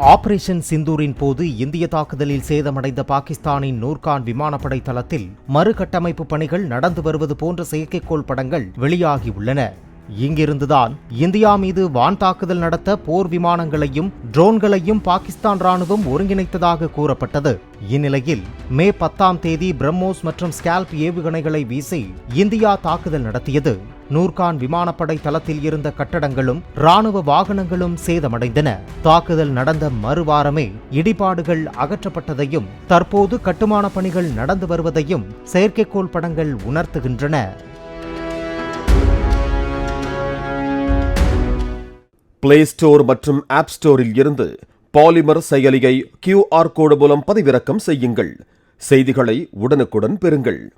Operation சிந்தூரின் போது இந்திய தாக்குதலில் சேதமடைந்த பாகிஸ்தானின் நூர்கான் விமானப்படை தளத்தில் மறுகட்டமைப்பு பணிகள் நடந்து வருவது போன்ற செயற்கைக்கோள் படங்கள் வெளியாகியுள்ளன. இங்கிருந்துதான் இந்தியா மீது வான் தாக்குதல் நடத்த போர் விமானங்களையும் ட்ரோன்களையும் பாகிஸ்தான் ராணுவம் ஒருங்கிணைத்ததாக கூறப்பட்டது. இந்நிலையில் மே பத்தாம் தேதி பிரம்மோஸ் மற்றும் ஸ்கால்ப் ஏவுகணைகளை வீசி இந்தியா தாக்குதல் நடத்தியது. நூர்கான் விமானப்படை தளத்தில் இருந்த கட்டடங்களும் ராணுவ வாகனங்களும் சேதமடைந்தன. தாக்குதல் நடந்த மறுவாரமே இடிபாடுகள் அகற்றப்பட்டதையும் தற்போது கட்டுமான பணிகள் நடந்து வருவதையும் செயற்கைக்கோள் படங்கள் உணர்த்துகின்றன. பிளே ஸ்டோர் மற்றும் ஆப் ஸ்டோரில் இருந்து பாலிமர் செயலியை கியூஆர் கோடு மூலம் பதிவிறக்கம் செய்யுங்கள். செய்திகளை உடனுக்குடன் பெறுங்கள்.